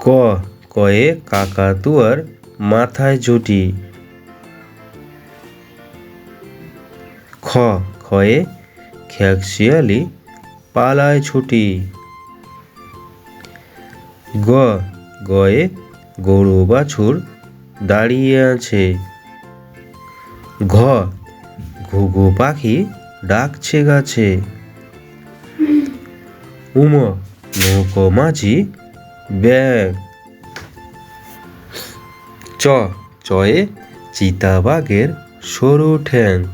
ক কয়ে কাকাতুয়ার মাথায় জুটি খ খয়ে খ্যাকশিয়ালি পালায় ছুটি গ গয়ে গরু বাছুর দাঁড়িয়ে আছে ঘ ঘুঘু পাখি ডাকছে গাছে উম নৌকো মাঝি ব্যাগ। চ, চয়ে চিতাবাঘের সরু ঠ্যাং।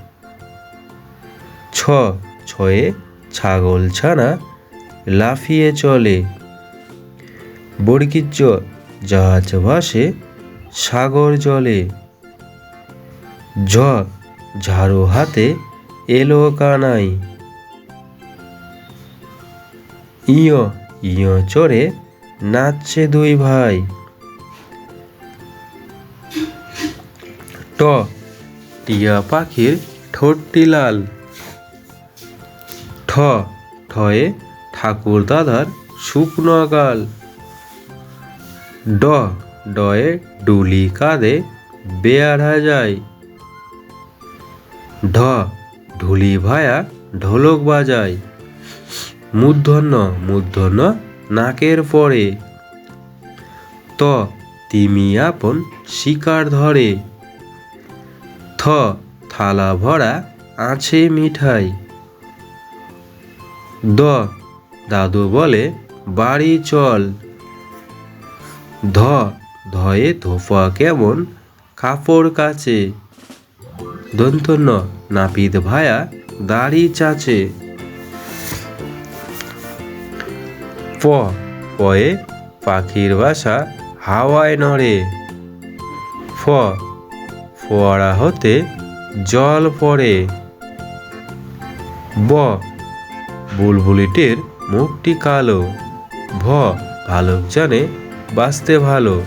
ছ, ছয়ে ছাগল ছানা লাফিয়ে চলে। বর্গিজ জাহাজ ভাসে সাগর জলে। ঝ, ঝাড়ু হাতে এলো কানাই। ইয় ইয় চড়ে নাচছে দুই ভাই। ট, টিয়া পাখির ঠোঁটটি লাল। ঠ, ঠয়ে ঠাকুর দাদার শুকনো গাল ড, ডয়ে ডুলি কাঁধে বেয়ারা যায়। ঢ, ঢুলি ভায়া ঢোলক বাজায়। মূর্ধন্য মূর্ধন্য নাকের পরে। ত, তিমি আপন শিকার ধরে। থ, থালা ভরা আছে মিঠাই। দ, দাদু বলে, বাড়ি চল। ধ, ধয়ে ধোফা কেমন কাপড় কাচে। দন্তন্য, নাপিত ভায়া, দাড়ি চাচে। প, পয়ে পাখির বাসা হাওয়ায় নড়ে। ফ, ফোয়ারা হতে জল পড়ে। ব, বুলবুলিটির মুখটি কালো। ভ, ভালুক জানে বাঁচতে ভালো।